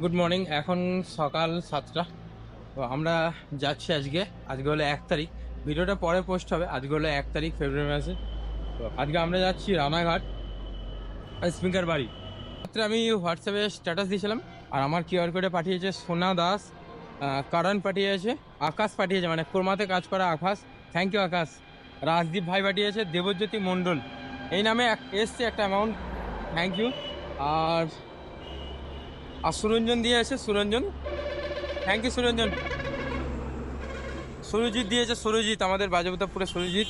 Good morning এখন সকাল সাতটা। তো আমরা যাচ্ছি আজকে। আজকে হলো এক তারিখ। ভিডিওটা পরে পোস্ট হবে। আজকে হলো এক তারিখ ফেব্রুয়ারি মাসে। তো আজকে আমরা যাচ্ছি রানাঘাট স্পিকার বাড়ি। রাত্রে আমি হোয়াটসঅ্যাপে স্ট্যাটাস দিয়েছিলাম। আর আমার কিউআর কোডে পাঠিয়েছে সোনা দাস কারণ পাঠিয়েছে, আকাশ পাঠিয়েছে মানে কোরমাতে কাজ করা আকাশ। Thank you Akash. রাজদীপ ভাই পাঠিয়েছে, দেবজ্যোতি মণ্ডল। এই নামে এক- এসছে একটা অ্যামাউন্ট থ্যাংক ইউ আর আর সুরঞ্জন দিয়েছে Suranjan. Thank you Suranjan. Surajit দিয়েছে সুরজিৎ, আমাদের বাজবতাপুরে সুরজিৎ।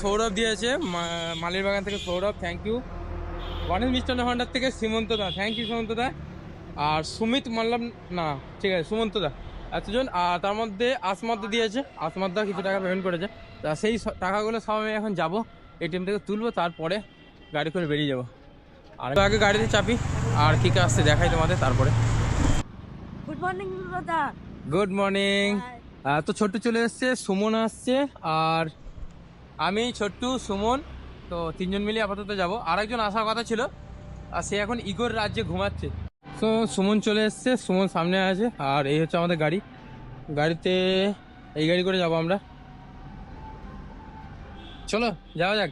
সৌরভ দিয়েছে মালির বাগান থেকে সৌরভ থ্যাংক ইউ গণেশ মিষ্টান্ন ভান্ডার থেকে সীমন্ত দা থ্যাংক ইউ সীমন্ত দা। আর সুমিত মাল্লাম, না, ঠিক আছে, সুমন্ত দা, এতজন। আর তার মধ্যে আসমাদ দিয়েছে আসমাদ দা কিছু টাকা পেমেন্ট করেছে। তা সেই টাকাগুলো সব আমি এখন যাব এটিএম থেকে তুলবো, তারপরে গাড়ি করে বেরিয়ে যাব। আর আগে গাড়িতে চাপি। আর কী কী আসছে দেখাই তোমাদের তারপরে। গুড মর্নিং দাদা গুড মর্নিং তো ছোট্টু চলে এসছে সুমন আসছে আর আমি ছোট্টু সুমন তো তিনজন মিলে আপাতত যাব। আর একজন আসার কথা ছিল আর সে এখন ইগোর রাজ্যে ঘুমাচ্ছে। তো সুমন চলে এসছে সুমন সামনে আছে আর এই হচ্ছে আমাদের গাড়ি। গাড়িতে এই গাড়ি করে যাব আমরা। চলো যাওয়া যাক।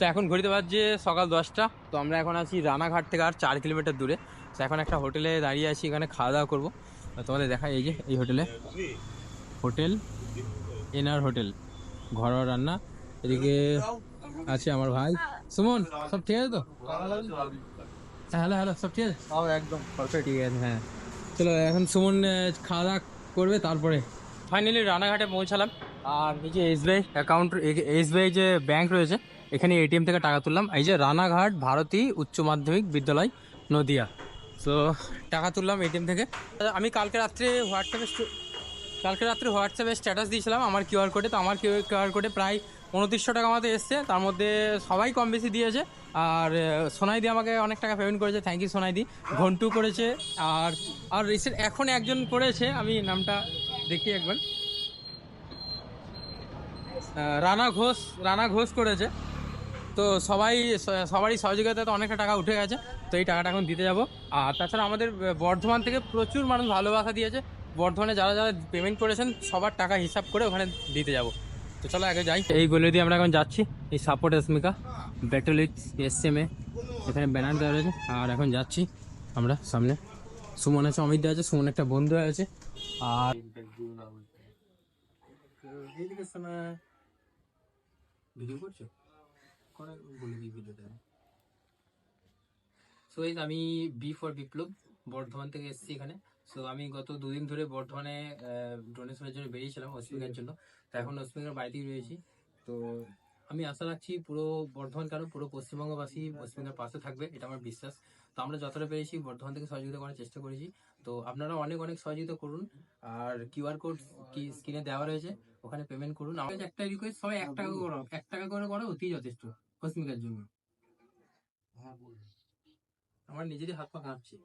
তো এখন ঘড়িতে বাজছে সকাল দশটা। তো আমরা এখন আছি রানাঘাট থেকে আর চার কিলোমিটার দূরে। তো এখন একটা হোটেলে দাঁড়িয়ে আছি এখানে খাওয়া দাওয়া করব। তোমাদের দেখাই এই যে এই হোটেলে। হোটেল এনআর হোটেল ঘরোয়া রান্না। এদিকে আছে আমার ভাই। সুমন সব ঠিক আছে তো? হ্যাঁ হ্যালো হ্যালো সব ঠিক আছে? একদম ঠিক আছে হ্যাঁ। চলো এখন সুমন খাওয়া দাওয়া করবে তারপরে। ফাইনালি রানাঘাটে পৌঁছালাম। আর এই যে এসবিআই অ্যাকাউন্ট এসবিআই যে ব্যাংক রয়েছে এখানে এটিএম থেকে টাকা তুললাম। এই যে রানাঘাট ভারতী উচ্চ মাধ্যমিক বিদ্যালয় নদিয়া। তো টাকা তুললাম এটিএম থেকে। আমি কালকে রাত্রে হোয়াটসঅ্যাপে কালকে রাত্রে হোয়াটসঅ্যাপে স্ট্যাটাস দিয়েছিলাম আমার কিউআর কোডে। তো আমার কিউআর কোডে প্রায় উনত্রিশশো টাকা মতো এসছে। তার মধ্যে সবাই কম বেশি দিয়েছে। আর সোনাইদি আমাকে অনেক টাকা পেমেন্ট করেছে। Thank you সোনাইদি। ঘন্টু করেছে। আর আর রিসেন্ট এখন একজন করেছে। আমি নামটা দেখি একবার। রানা ঘোষ রানা ঘোষ করেছে। তো সবাই, সবারই সহযোগিতাতে তো অনেকটা টাকা উঠে গেছে, তো এই টাকাটা এখন দিতে যাব। আর তাছাড়া আমাদের বর্ধমান থেকে প্রচুর মানুষ ভালোবাসা দিয়েছে। বর্ধমানে যারা যারা পেমেন্ট করেছেন, সবার টাকা হিসাব করে ওখানে দিতে যাব। তো চলো আগে যাই। এই গলি দিয়ে আমরা এখন যাচ্ছি। এই সাপোর্ট এসমিকা ব্যাটেলিট এসএমএ এখানে ব্যানার দেওয়া রয়েছে। আর এখন যাচ্ছি আমরা সামনে। সুমন আছে, অমিত আছে, সুমন একটা বন্ধু আছে। আর ভিডিও করছ? করে বলে দিই ভিডিওটা সো এই আমি বি ফর বিপ্লব বর্ধমান থেকে এসেছি এখানে। সো আমি গত দুদিন ধরে বর্ধমানে ডোনেশনের জন্য বেরিয়েছিলাম অস্মিকার জন্য। তো এখন অস্মিকার বাড়িতেই রয়েছি। তো আমি আশা রাখছি পুরো বর্ধমান কেন? পুরো পশ্চিমবঙ্গবাসী অস্মিকার পাশে থাকবে, এটা আমার বিশ্বাস। তো আমরা যতটা পেরেছি বর্ধমান থেকে সহযোগিতা করার চেষ্টা করেছি। তো আপনারা অনেক অনেক সহযোগিতা করুন। আর কিউআর কোড কি স্ক্রিনে দেওয়া রয়েছে, ওখানে পেমেন্ট করুন। আমার একটা রিকোয়েস্ট সবাই এক টাকা করো, এক টাকা করে করো অতি যথেষ্ট। কসমিকার জন্য। আমার নিজেরই হাত পা কাঁপছে।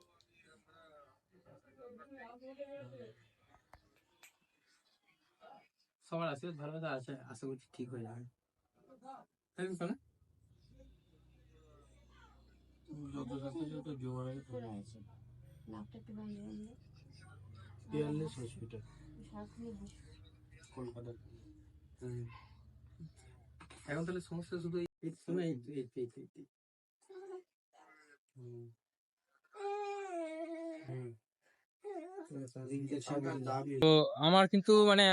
সবার আশীর্বাদ ভালোবাসা আছে আশা করছি ঠিক হয়ে যাবে। তাই তো যত সাথে যত জোয়ারের ফোন আছে। নাকটা একটু বাইরে আনলে পিয়ারলেস হসপিটাল সারাক্ষণই কলকাতা। এখন তাহলে সমস্যা শুধু তো আমার কিন্তু মানে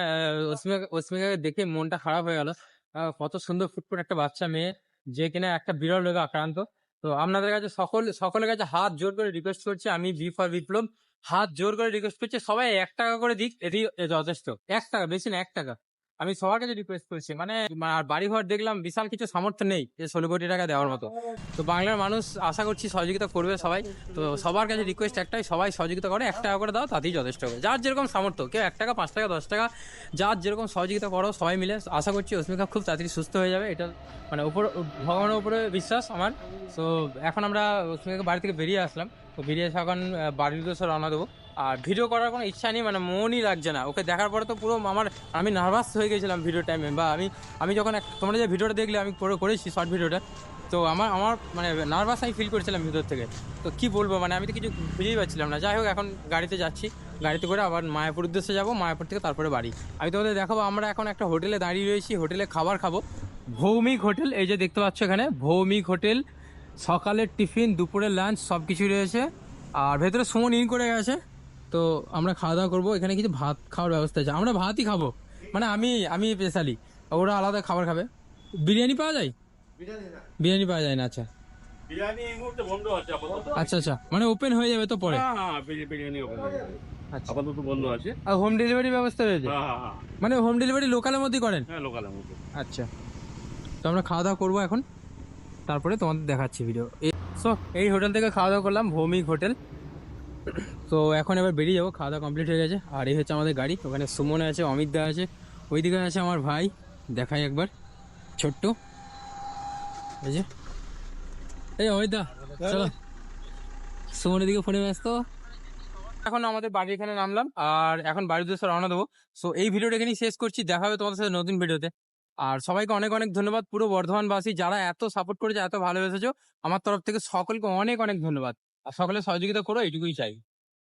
অস্মিকা অস্মিকাকে দেখে মনটা খারাপ হয়ে গেল। কত সুন্দর ফুটফুট একটা বাচ্চা মেয়ে যে কিনা একটা বিরল রোগে আক্রান্ত। তো আপনাদের কাছে সকল সকলের কাছে হাত জোর করে রিকোয়েস্ট করছি আমি বি ফর বিপ্লব হাত জোর করে রিকোয়েস্ট করছি সবাই এক টাকা করে দিক এটি যথেষ্ট। এক টাকা বেশি না এক টাকা। আমি সবার কাছে রিকোয়েস্ট করছি। মানে আর বাড়ি ঘর দেখলাম বিশাল কিছু সামর্থ্য নেই যে ষোলো কোটি টাকা দেওয়ার মতো। তো বাংলার মানুষ আশা করছি সহযোগিতা করবে সবাই। তো সবার কাছে রিকোয়েস্ট একটাই, সবাই সহযোগিতা করে, এক টাকা করে দাও, তাতেই যথেষ্ট হবে। যার যেরকম সামর্থ্য, কেউ এক টাকা, পাঁচ টাকা, দশ টাকা, যার যেরকম সহযোগিতা করো, সবাই মিলে আশা করছি অস্মিকা খুব তাড়াতাড়ি সুস্থ হয়ে যাবে। এটা মানে উপর, ভগবানের উপরে বিশ্বাস আমার। তো এখন আমরা অস্মিকাকে বাড়ি থেকে বেরিয়ে আসলাম। তো বেরিয়ে এসে এখন বাড়ির উদ্দেশ্যে রওনা দেবো। আর ভিডিও করার কোনো ইচ্ছা নেই মানে মনই লাগছে না। ওকে দেখার পরে তো পুরো আমার আমি নার্ভাস হয়ে গেছিলাম ভিডিও টাইমে বা আমি আমি যখন তোমরা যে ভিডিওটা দেখলে, আমি করে করেছি শর্ট ভিডিওটা তো আমার আমার মানে নার্ভাস আমি ফিল করছিলাম ভিতর থেকে। তো কি বলব মানে আমি তো কিছু বুঝেই পাচ্ছিলাম না। যাই হোক, এখন গাড়িতে যাচ্ছি। গাড়িতে করে আবার মায়াপুর উদ্দেশ্যে যাব, মায়াপুর থেকে তারপরে বাড়ি। আমি তোমাদের দেখাবো, আমরা এখন একটা হোটেলে দাঁড়িয়ে রয়েছি, হোটেলে খাবার খাব। ভৌমিক হোটেল, এই যে দেখতে পাচ্ছ এখানে, ভৌমিক হোটেল। সকালের টিফিন, দুপুরের লাঞ্চ সব কিছুই রয়েছে। আর ভেতরে সুমন ইন করে গেছে। তো আমরা খাওয়া দাওয়া করব। এখানে কিছু ভাত খাওয়ার ব্যবস্থা আছে। আমরা ভাতই খাব। মানে আমি আমি স্পেশালি ওরা আলাদা খাবার খাবে। বিরিয়ানি পাওয়া যায়? বিরিয়ানি পাওয়া যায় না আচ্ছা। আচ্ছা আচ্ছা। মানে ওপেন হয়ে যাবে তো পরে? হ্যাঁ হ্যাঁ আচ্ছা। আপাতত বন্ধ আছে। আর হোম ডেলিভারি ব্যবস্থা রয়েছে? হ্যাঁ মানে হোম ডেলিভারি লোকালের মধ্যেই করেন? হ্যাঁ লোকালের মধ্যে আচ্ছা। তো আমরা খাওয়া দাওয়া করব এখন। তারপরে তোমাদের দেখাচ্ছি ভিডিও সো এই হোটেল থেকে খাওয়া দাওয়া করলাম ভৌমিক হোটেল তো এখন এবার বেরিয়ে যাব, খাওয়া দাওয়া কমপ্লিট হয়ে গেছে। আর এই হচ্ছে আমাদের গাড়ি, ওখানে সুমন আছে, অমিত দা আছে, ওইদিকে আছে আমার ভাই, দেখাই একবার, ছোট্ট। এই যে। এই অমিত দা, চলো। সুমনের দিকে ফোনে ব্যস্ত। এখন আমাদের বাড়ি এখানে নামলাম, আর এখন বাড়ির উদ্দেশ্যে রওনা দেবো। সো এই ভিডিওটা এখানেই শেষ করছি, দেখা হবে তোমাদের সাথে নতুন ভিডিওতে। আর সবাইকে অনেক অনেক ধন্যবাদ, পুরো বর্ধমানবাসী যারা এত সাপোর্ট করেছে, এত ভালোবেসেছো, আমার তরফ থেকে সকলকে অনেক অনেক ধন্যবাদ। আর সকলে সহযোগিতা করো, এইটুকুই চাই।